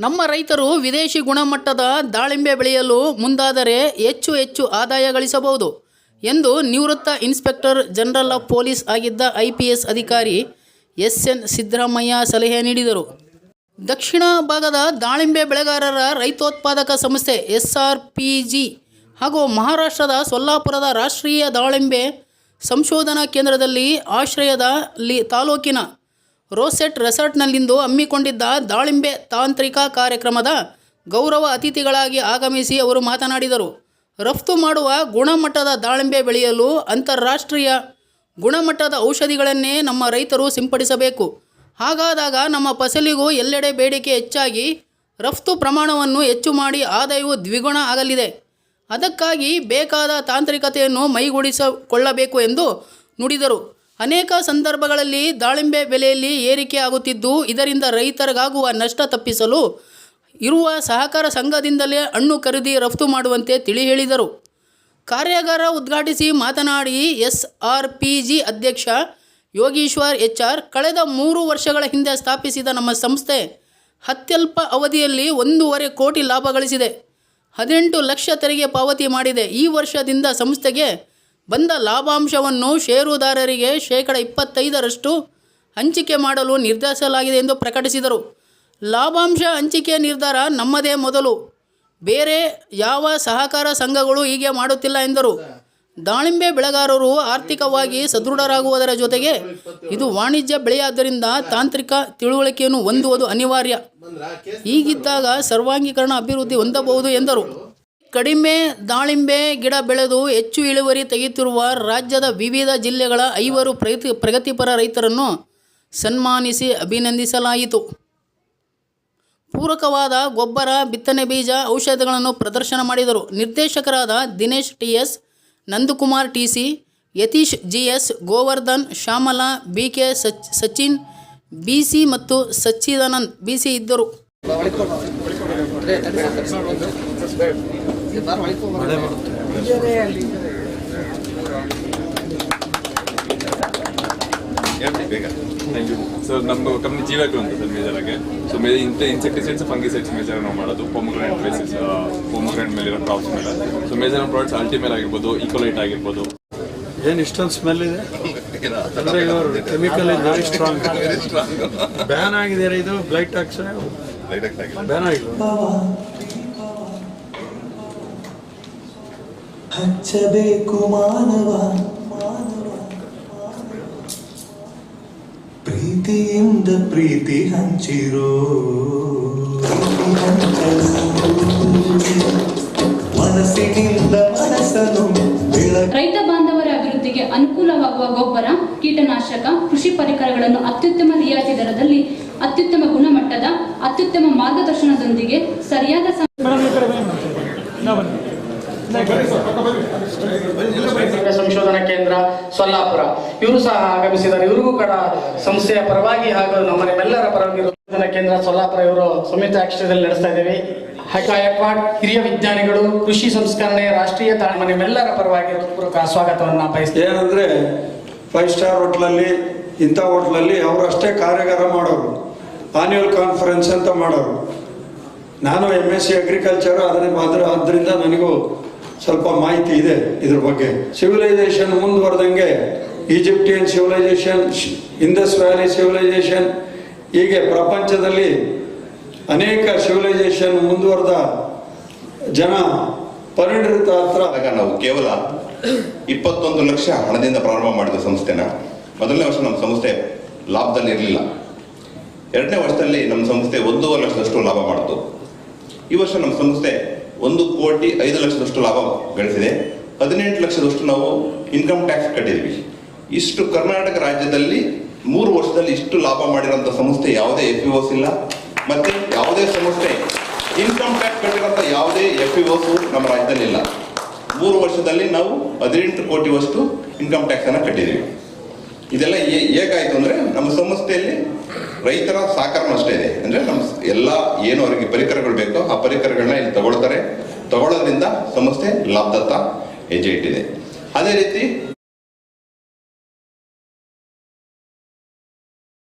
ನಮ್ಮ ರೈತರು ವಿದೇಶಿ ಗುಣಮಟ್ಟದ ದಾಳಿಂಬೆ ಬೆಳೆಯಲು ಮುಂದಾದರೆ ಹೆಚ್ಚು ಹೆಚ್ಚು ಆದಾಯ ಗಳಿಸಬಹುದು ಎಂದು ನಿವೃತ್ತ ಇನ್ಸ್ಪೆಕ್ಟರ್ ಜನರಲ್ ಆಫ್ ಪೊಲೀಸ್ ಆಗಿದ್ದ ಐ ಪಿ ಎಸ್ ಅಧಿಕಾರಿ ಎಸ್ ಎನ್ ಸಿದ್ದರಾಮಯ್ಯ ಸಲಹೆ ನೀಡಿದರು. ದಕ್ಷಿಣ ಭಾಗದ ದಾಳಿಂಬೆ ಬೆಳೆಗಾರರ ರೈತೋತ್ಪಾದಕ ಸಂಸ್ಥೆ ಎಸ್ ಆರ್ ಪಿ ಜಿ ಹಾಗೂ ಮಹಾರಾಷ್ಟ್ರದ ಸೊಲ್ಲಾಪುರದ ರಾಷ್ಟ್ರೀಯ ದಾಳಿಂಬೆ ಸಂಶೋಧನಾ ಕೇಂದ್ರದಲ್ಲಿ ಆಶ್ರಯದ ಲಿ ತಾಲೂಕಿನ ರೋಸೆಟ್ ರೆಸಾರ್ಟ್ನಲ್ಲಿಂದು ಹಮ್ಮಿಕೊಂಡಿದ್ದ ದಾಳಿಂಬೆ ತಾಂತ್ರಿಕ ಕಾರ್ಯಕ್ರಮದ ಗೌರವ ಅತಿಥಿಗಳಾಗಿ ಆಗಮಿಸಿ ಅವರು ಮಾತನಾಡಿದರು. ರಫ್ತು ಮಾಡುವ ಗುಣಮಟ್ಟದ ದಾಳಿಂಬೆ ಬೆಳೆಯಲು ಅಂತಾರಾಷ್ಟ್ರೀಯ ಗುಣಮಟ್ಟದ ಔಷಧಿಗಳನ್ನೇ ನಮ್ಮ ರೈತರು ಸಿಂಪಡಿಸಬೇಕು. ಹಾಗಾದಾಗ ನಮ್ಮ ಫಸಲಿಗೂ ಎಲ್ಲೆಡೆ ಬೇಡಿಕೆ ಹೆಚ್ಚಾಗಿ ರಫ್ತು ಪ್ರಮಾಣವನ್ನು ಹೆಚ್ಚು ಮಾಡಿ ಆದಾಯವು ದ್ವಿಗುಣ ಆಗಲಿದೆ. ಅದಕ್ಕಾಗಿ ಬೇಕಾದ ತಾಂತ್ರಿಕತೆಯನ್ನು ಮೈಗೂಡಿಸಿಕೊಳ್ಳಬೇಕು ಎಂದು ನುಡಿದರು. ಅನೇಕ ಸಂದರ್ಭಗಳಲ್ಲಿ ದಾಳಿಂಬೆ ಬೆಲೆಯಲ್ಲಿ ಏರಿಕೆ ಆಗುತ್ತಿದ್ದು, ಇದರಿಂದ ರೈತರಿಗಾಗುವ ನಷ್ಟ ತಪ್ಪಿಸಲು ಇರುವ ಸಹಕಾರ ಸಂಘದಿಂದಲೇ ಹಣ್ಣು ಖರೀದಿ ರಫ್ತು ಮಾಡುವಂತೆ ತಿಳಿ ಹೇಳಿದರು ಕಾರ್ಯಾಗಾರ ಉದ್ಘಾಟಿಸಿ ಮಾತನಾಡಿ ಎಸ್ ಆರ್ ಪಿ ಜಿ ಅಧ್ಯಕ್ಷ ಯೋಗೀಶ್ವರ್ ಎಚ್ ಆರ್ ಕಳೆದ ಮೂರು ವರ್ಷಗಳ ಹಿಂದೆ ಸ್ಥಾಪಿಸಿದ ನಮ್ಮ ಸಂಸ್ಥೆ ಅತ್ಯಲ್ಪ ಅವಧಿಯಲ್ಲಿ ಒಂದೂವರೆ ಕೋಟಿ ಲಾಭ ಗಳಿಸಿದೆ. ಹದಿನೆಂಟು ಲಕ್ಷ ತೆರಿಗೆ ಪಾವತಿ ಮಾಡಿದೆ. ಈ ವರ್ಷದಿಂದ ಸಂಸ್ಥೆಗೆ ಬಂದ ಲಾಭಾಂಶವನ್ನು ಷೇರುದಾರರಿಗೆ ಶೇಕಡ ಇಪ್ಪತ್ತೈದರಷ್ಟು ಹಂಚಿಕೆ ಮಾಡಲು ನಿರ್ಧರಿಸಲಾಗಿದೆ ಎಂದು ಪ್ರಕಟಿಸಿದರು. ಲಾಭಾಂಶ ಹಂಚಿಕೆ ನಿರ್ಧಾರ ನಮ್ಮದೇ ಮೊದಲು. ಬೇರೆ ಯಾವ ಸಹಕಾರ ಸಂಘಗಳು ಹೀಗೆ ಮಾಡುತ್ತಿಲ್ಲ ಎಂದರು. ದಾಳಿಂಬೆ ಬೆಳೆಗಾರರು ಆರ್ಥಿಕವಾಗಿ ಸದೃಢರಾಗುವುದರ ಜೊತೆಗೆ ಇದು ವಾಣಿಜ್ಯ ಬೆಳೆಯಾದ್ದರಿಂದ ತಾಂತ್ರಿಕ ತಿಳುವಳಿಕೆಯನ್ನು ಹೊಂದುವುದು ಅನಿವಾರ್ಯ. ಹೀಗಿದ್ದಾಗ ಸರ್ವಾಂಗೀಕರಣ ಅಭಿವೃದ್ಧಿ ಹೊಂದಬಹುದು ಎಂದರು. ಕಡಿಮೆ ದಾಳಿಂಬೆ ಗಿಡ ಬೆಳೆದು ಹೆಚ್ಚು ಇಳುವರಿ ತೆಗೆಯುತ್ತಿರುವ ರಾಜ್ಯದ ವಿವಿಧ ಜಿಲ್ಲೆಗಳ ಐವರು ಪ್ರಗತಿ ಪ್ರಗತಿಪರ ರೈತರನ್ನು ಸನ್ಮಾನಿಸಿ ಅಭಿನಂದಿಸಲಾಯಿತು. ಪೂರಕವಾದ ಗೊಬ್ಬರ, ಬಿತ್ತನೆ ಬೀಜ, ಔಷಧಗಳನ್ನು ಪ್ರದರ್ಶನ ಮಾಡಿದರು. ನಿರ್ದೇಶಕರಾದ Dinesh T S Nandakumar T C Yatish G S Govardhan, Shyamala B K such, Sachin B C ಮತ್ತು ಸಚ್ಚಿದಾನಂದ್ ಬಿ ಸಿ ಇದ್ದರು. ಹೇಳ್ಬಿಡಿ ಬೇಗ ಥ್ಯಾಂಕ್ ಯು ಸರ್ ನಮ್ಮದು ಕಂಪ್ನಿ ಜೀವಕ್ಕೆ ಅಂತ ಸರ್ ಮೇಜರ್ ಆಗಿ ಸೊ ಮೇ ಇಂಥ ಇನ್ಸೆಕ್ಟಿಸೈಡ್ಸ್ ಫಂಗಿಸೈಡ್ಸ್ ಮೇಜರ್ ನಾವು ಮಾಡೋದು. ಪೊಮಗ್ರೆಂಟ್ ಬೇಸಿಸ್ ಪೊಮಗ್ರೆಂಟ್ ಮೇಲಿರೋ ಕ್ರಾಪ್ಸ್ ಮೇಲೆ. ಸೊ ಮೇಜರ್ ಪ್ರಾಡಕ್ಟ್ಸ್ ಅಲ್ಟಿಮೇಲ್ ಆಗಿರ್ಬೋದು ಈಕೋಲೈಟ್ ಆಗಿರ್ಬೋದು. ಏನು ಇಷ್ಟೊಂದು ಸ್ಮೆಲ್ ಇದೆ? ಅಂದರೆ ಇವರು chemical is very strong ban ಆಗಿದೆ ರೀ ಇದು? ಬ್ಲೈಟ್ ಟಾಕ್ಸ್ ಆಗಿದೆ ಹಚ್ಚಬೇಕು ಮಾನವ ಮಾನವ ಪ್ರೀತಿಯಿಂದ ಪ್ರೀತಿ ಹಂಚಿರೋ. ಮನಸ್ಸಿನಿಂದ ಮನಸ್ಸನ್ನು ರೈತ ಬಾಂಧವರ ಅಭಿವೃದ್ಧಿಗೆ ಅನುಕೂಲವಾಗುವ ಗೊಬ್ಬರ ಕೀಟನಾಶಕ ಕೃಷಿ ಪರಿಕರಗಳನ್ನು ಅತ್ಯುತ್ತಮ ರಿಯಾಯಿತಿ ದರದಲ್ಲಿ ಅತ್ಯುತ್ತಮ ಅತ್ಯುತ್ತಮ ಮಾರ್ಗದರ್ಶನದೊಂದಿಗೆ ಸರಿಯಾದ ಸಂಶೋಧನಾ ಕೇಂದ್ರ ಸೊಲ್ಲಾಪುರ. ಇವರು ಸಹ ಆಗಮಿಸಿದ್ದಾರೆ. ಇವರಿಗೂ ಕೂಡ ಸಂಸ್ಥೆಯ ಪರವಾಗಿ ಹಾಗೂ ನಮ್ಮ ನಿಮ್ಮೆಲ್ಲರ ಪರವಾಗಿ ಸಂಶೋಧನಾ ಕೇಂದ್ರ ಸೊಲ್ಲಾಪುರ ಇವರು ಸಂಯುಕ್ತ ಆಕ್ಷರದಲ್ಲಿ ನಡೆಸ್ತಾ ಇದ್ದೀವಿ. ಹೈಕಾಯಕ್ವಾಡ್ ಹಿರಿಯ ವಿಜ್ಞಾನಿಗಳು ಕೃಷಿ ಸಂಸ್ಕರಣೆ ರಾಷ್ಟ್ರೀಯ ತಾಣ ನಿಮ್ಮೆಲ್ಲರ ಪರವಾಗಿ ಸ್ವಾಗತವನ್ನು ಬಯಸ್ತೇವೆ. ಏನಂದ್ರೆ ಫೈವ್ ಸ್ಟಾರ್ ಹೋಟ್ಲಲ್ಲಿ ಇಂಥ ಹೋಟ್ಲಲ್ಲಿ ಅವರಷ್ಟೇ ಕಾರ್ಯಾಗಾರ ಮಾಡೋರು. ಆನ್ಯುವಲ್ ಕಾನ್ಫರೆನ್ಸ್ ಅಂತ ಮಾಡೋರು. ನಾನು ಎಂ ಎಸ್ ಸಿ ಅಗ್ರಿಕಲ್ಚರ್ ಅದನ್ನೇ ಮಾತ್ರ ಆದ್ದರಿಂದ ನನಗೂ ಸ್ವಲ್ಪ ಮಾಹಿತಿ ಇದೆ ಇದ್ರ ಬಗ್ಗೆ. Civilisation ಮುಂದುವರೆದಂಗೆ Egyptian civilisation Indus valley civilisation ಹೀಗೆ ಪ್ರಪಂಚದಲ್ಲಿ ಅನೇಕ ಸಿವಿಲೈಸೇಷನ್ ಮುಂದುವರೆದ ಜನ ಪರಿಣಿತ ಹತ್ರ ನಾವು ಕೇವಲ ಇಪ್ಪತ್ತೊಂದು ಲಕ್ಷ ಹಣದಿಂದ ಪ್ರಾರಂಭ ಮಾಡಿದ ಸಂಸ್ಥೆನ. ಮೊದಲನೇ ವರ್ಷ ನಮ್ಮ ಸಂಸ್ಥೆ ಲಾಭದಲ್ಲಿ ಇರಲಿಲ್ಲ. ಎರಡನೇ ವರ್ಷದಲ್ಲಿ ನಮ್ಮ ಸಂಸ್ಥೆ ಒಂದೂವರೆ ಲಕ್ಷದಷ್ಟು ಲಾಭ ಮಾಡಿತು. ಈ ವರ್ಷ ನಮ್ಮ ಸಂಸ್ಥೆ ಒಂದು ಕೋಟಿ ಐದು ಲಕ್ಷದಷ್ಟು ಲಾಭ ಗಳಿಸಿದೆ. ಹದಿನೆಂಟು ಲಕ್ಷದಷ್ಟು ನಾವು ಇನ್ಕಮ್ ಟ್ಯಾಕ್ಸ್ ಕಟ್ಟಿದ್ವಿ. ಇಷ್ಟು ಕರ್ನಾಟಕ ರಾಜ್ಯದಲ್ಲಿ ಮೂರು ವರ್ಷದಲ್ಲಿ ಇಷ್ಟು ಲಾಭ ಮಾಡಿರೋಂಥ ಸಂಸ್ಥೆ ಯಾವುದೇ ಎಫ್ ಇ ಇಲ್ಲ. ಮತ್ತೆ ಯಾವುದೇ ಸಂಸ್ಥೆ ಇನ್ಕಮ್ ಟ್ಯಾಕ್ಸ್ ಕಟ್ಟಿರೋಂಥ ಯಾವುದೇ ಎಫ್ ಇ ನಮ್ಮ ರಾಜ್ಯದಲ್ಲಿ ಇಲ್ಲ. ಮೂರು ವರ್ಷದಲ್ಲಿ ನಾವು ಹದಿನೆಂಟು ಕೋಟಿವಷ್ಟು ಇನ್ಕಮ್ ಟ್ಯಾಕ್ಸ್ ಅನ್ನ ಕಟ್ಟಿದ್ದೀವಿ ಇದೆಲ್ಲ ಹೇಗಾಯ್ತು ಅಂದ್ರೆ ನಮ್ಮ ಸಂಸ್ಥೆಯಲ್ಲಿ ರೈತರ ಸಹಕಾರನೂ ಅಷ್ಟೇ ಇದೆ. ಅಂದ್ರೆ ನಮ್ಮ ಎಲ್ಲ ಏನು ಅವರಿಗೆ ಪರಿಕರಗಳು ಬೇಕೋ ಆ ಪರಿಕರಗಳನ್ನ ಇಲ್ಲಿ ತಗೊಳ್ತಾರೆ. ತಗೊಳ್ಳೋದ್ರಿಂದ ಸಂಸ್ಥೆ ಲಾಭದತ್ತ ಹೆಜ್ಜೆ ಇಟ್ಟಿದೆ. ಅದೇ ರೀತಿ